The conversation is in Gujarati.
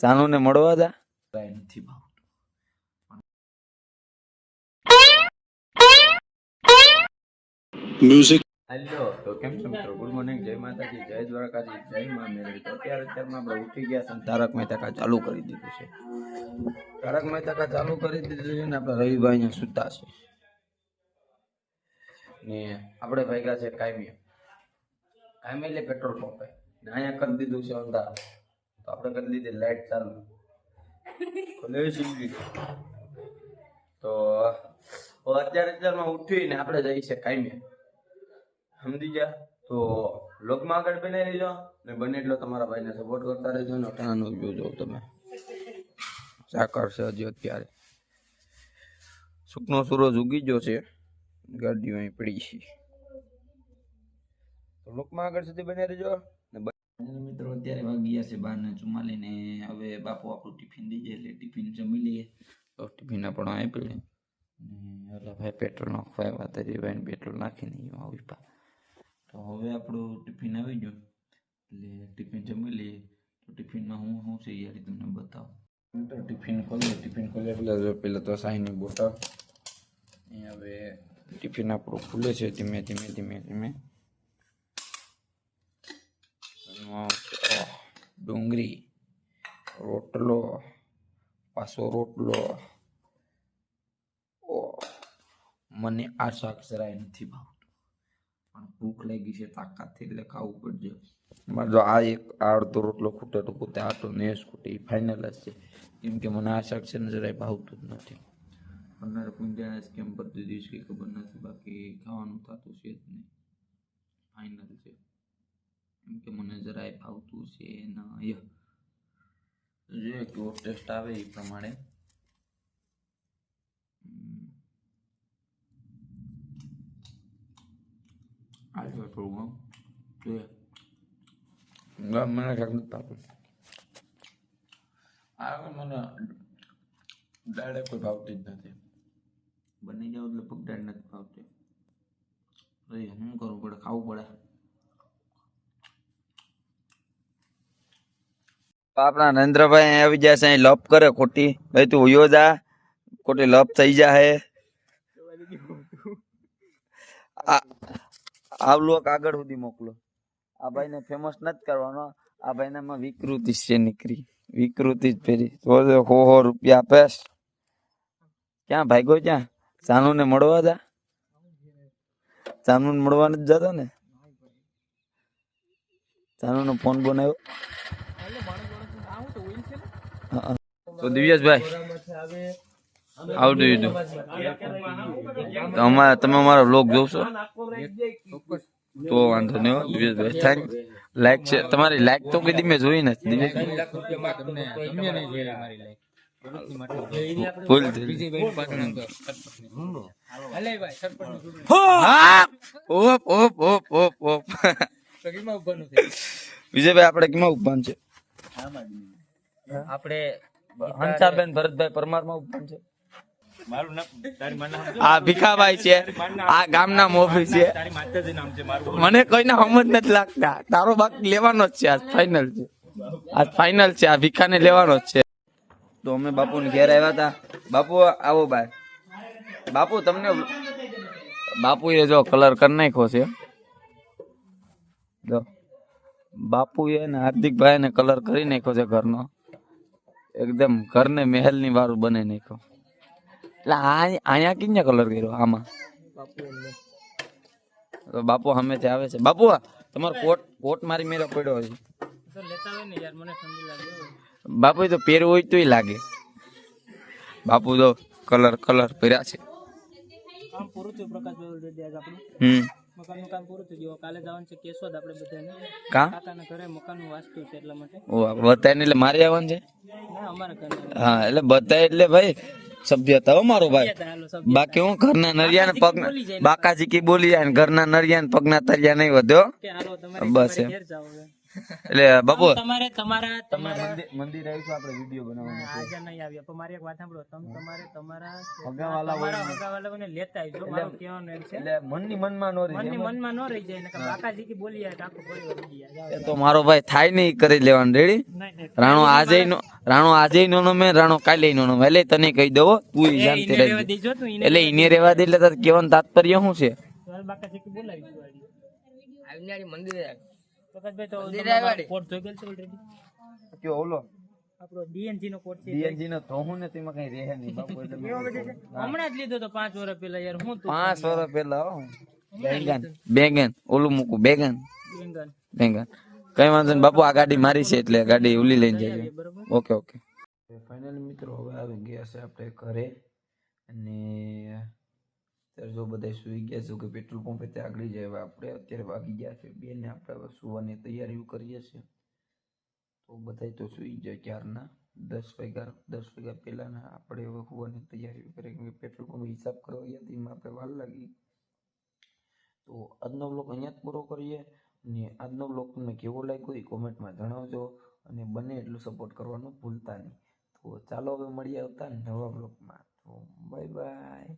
સાનુને મળવા જા. કાંઈ નથી ભાવતું. Music. હેલો તો કેમ છો મિત્રો? ગુડ મોર્નિંગ જય માતાજી જય દ્વારકાજી જય મા મેરી તો અત્યારે અત્યારમાં આપણે ઉઠી ગયા છે અને તારક મહેતા કા ચાલુ કરી દીધું છે. તારક મહેતા કા ચાલુ કરી દીધું છે ને આપણે રવિભાઈ ને સુતા છે. ને આપણે ભાગ્યા છે કાયમી. કાયમી એટલે પેટ્રોલ પંપે ને અહીંયા કરી દીધું છે અંધારું. આપણે કરી દીધી લાઈટ ચાલુ. ખુલ્લી સીધી. તો અત્યારે અત્યારમાં ઉઠીને આપણે જઈએ છીએ કાયમી. સમજી ગયા? તો લોકમાં આગળ બની રહેજો ને બને એટલો તમારા ભાઈને સપોર્ટ કરતા રહેજો ને અટાણાનો જોજો તમે. સાકર છે હજી અત્યારે. સુકનો સૂરજ ઉગી ગયો છે. ગાડીઓ અહીં પડી છે. તો લોકમાં આગળ સુધી બની રહેજો. અત્યારે વાગી ગયા છે બાર ને ચુમ્માલી ને હવે બાપુ આપણું ટિફિન દઈ જાય એટલે ટિફિન જમી લઈએ. તો ટિફિન આપણો આપી લે ને ઓલા ભાઈ પેટ્રોલ નાખવા આવ્યા હતા ભાઈ પેટ્રોલ નાખીને આવી પા. તો હવે આપણું ટિફિન આવી ગયું. એટલે ટિફિન જમી લઈએ. તો ટિફિનમાં હું શું છે યાર તમને બતાવું. તો ટિફિન ખોલીએ ટિફિન ખોલ્યા પહેલાં જો પહેલાં તો સાહીની બોટલ. એ હવે ટિફિન આપણું ખુલે છે ધીમે ધીમે ધીમે ધીમે. ડુંગળી રોટલો પાછો રોટલો. ઓહ, મને આ શાક જરાય નથી ભાવતું. પણ ભૂખ લાગી છે તાકાતથી એટલે ખાવું પડશે. મારે જો આ એક આ અડધો રોટલો ખૂટે તો પોતે આટો નેસ ખૂટે એ ફાઇનલ જ છે. કેમ કે મને આ શાક છે ને જરાય ભાવતું જ નથી. પંદર પૂંજાને કેમ પર દીધી છે કે ખબર નથી બાકી ખાવાનું થતું છે જ નહીં. ફાઇનલ છે. કેમ કે મને જરાય ફાવતું છે ના જોઈએ કેવો ટેસ્ટ આવે એ પ્રમાણે. હમ. થોડું જોઈએ મને શાક નથી ભાવતું આ વખત મને દાળ કોઈ ભાવતી જ નથી. બની જાવ એટલે પગ દાળ નથી ભાવતી શું કરવું પડે? ખાવું પડે? આપણા નરેન્દ્રભાઈ અહીં આવી જાય છે, અહીં લપ કરે ખોટી. ભાઈ તું ઉયો જા. ખોટી લપ થઈ જાય આ લોક આગળ સુધી મોકલો. આ ભાઈને ફેમસ નથી કરવાનો. આ ભાઈનામાં વિકૃતિ છે નીકળી. વિકૃતિ જ ફેરી તો હો હો રૂપિયા આપેશ ક્યાં ભાગ્યો ક્યાં? સાનુને મળવા જા. સાનુને મળવા નથી જતો ને? સાનુનો ફોન બનાવ્યો. તો Divyeshbhai how do you do અમારા તમે અમારો બ્લોગ જોશો? તો વાંધો નહીં હો, દિવ્યેશભાઈ થેન્ક લાઈક છે. તમારી લાઈક તો કદી મેં જોઈ નથી દિવ્યેશભાઈ ઓપ ઓપ ઓપ ઓપ ઓપ. વિજયભાઈ આપણે કેમાં ઉભાન છે? આપણે હંસાબેન ભરતભાઈ પરમારમાં ઉપવાન છે આ ભીખાભાઈ છે. આ ગામના મોભી છે. મને કોઈના સમજ નથી લાગતા. તારો બાક લેવાનો જ છે આજ ફાઇનલ છે. આજ ફાઇનલ છે આ ભીખાને લેવાનો જ છે. તો અમે બાપુને ઘેર આવ્યા હતા. બાપુ આવો ભાઈ બાપુ તમને બાપુએ જો કલર કરી નાખ્યો છે. જો. બાપુએ ને હાર્દિકભાઈ ને કલર કરી નાખ્યો છે ઘરનો. એકદમ ઘરને મહેલની વાળું નહીં નાખ્યો. એટલે આ અહીંયા કિને કલર કર્યો આમાં? તો બાપુ સામેથી આવે છે. બાપુ તમારો કોટ કોટ મારી મેરો પડ્યો છે. બાપુ તો પહેરવું હોય તોય લાગે. બાપુ તો કલર કલર પહેર્યા છે. હમ. મકાનનું કામ પૂરું થઈ ગયું. કાલે જવાનું છે કેશોદ આપણે બધાને. કા? કાકાના ઘરે મકાનનું વાસ્તુ છે એટલા માટે. ઓ બતાવીને એટલે મારે આવવાનું છે? ના અમારા ઘરે હા એટલે બતાય એટલે ભાઈ સભ્યતા હો મારો ભાઈ. બાકી હું ઘરના નરિયા ને પગ બાકાજી કી બોલી જાય ને ઘરના નરિયા ને પગના તરિયા નહીં વધ્યો બસ એમ. એટલે બાપુ તમારે તમારા તમારા મંદિર મંદિર આવીશું આપણે વીડિયો બનાવવાનો છે. આજે નહીં આવ્યા પણ મારી એક વાત સાંભળો. તમે તમારે તમારા હગાવાલા હગાવાલાઓને લેતા આવજો. મારું કહેવાનું એમ છે. એટલે મનની મનમાં નો રહી મનની મનમાં નો રહી જાય નકર બાકાજી કી બોલી તો આખું પરિવાર ઉડી જાય. એ તો મારો ભાઈ થાય નહીં કરી લેવાનું. રેડી. રાણો આજે નો રાણો આજે નો મેં રાણો કાલે નો નો એટલે તને કહી દો તું એ શાંતિ ઈને રહેવા રહેજે દેજો તું ઈને એટલે ઈને રહેવા દે એટલે તાર કેવાનું તાત્પર્ય શું છે? આવનારી મંદિરે પ્રકાશભાઈ તો મંદિરે તમારો વાળી. કોડ જોઈ ગયેલ છે already? કે ઓલો? આપણો ડીએનજી નો કોડ છે. ડીએનજી નો ધોહું ને તેમાં કઈ રહે નહીં બાપુ એટલે મેં કેવો બધો છે? હમણાં જ લીધો તો પાંચ વર્ષ પહેલા યાર હું તું પાંચ વર્ષ પહેલા હો. બેંગન બેંગન ઓલું મૂકું બેંગન. બેંગન. બેંગન. કઈ વાંધો નહીં બાપુ આ ગાડી મારી છે એટલે ગાડી ઉલી લઈને જજો. Okay okay. ફાઇનલ મિત્રો હવે આવી ગયા છે આપણે ઘરે અને અત્યારે જો બધા સુઈ ગયા છે કે પેટ્રોલ પંપે ત્યાં આગળ જાય આપણે અત્યારે વાગી ગયા છે, બેને આપણે હવે સુવાની તૈયારીઓ કરીએ છીએ. તો બધા તો સુઈ જાય ક્યારના? દસ વાગ્યા દસ વાગ્યા પહેલાના આપણે હવે સુવાની તૈયારીઓ કરીએ, કેમ કે પેટ્રોલ પંપ હિસાબ કરવા ગયા તો એમાં આપણે વાર લાગી. તો આજનો બ્લોગ અહીંયા જ પૂરો કરીએ, અને આજનો બ્લોગ તમને કેવો લાગ્યો એ કોમેન્ટમાં જણાવજો, અને બને એટલું સપોર્ટ કરવાનું ભૂલતા નહીં. તો ચાલો હવે મળીએ આવતા નવા બ્લોગમાં તો બાય બાય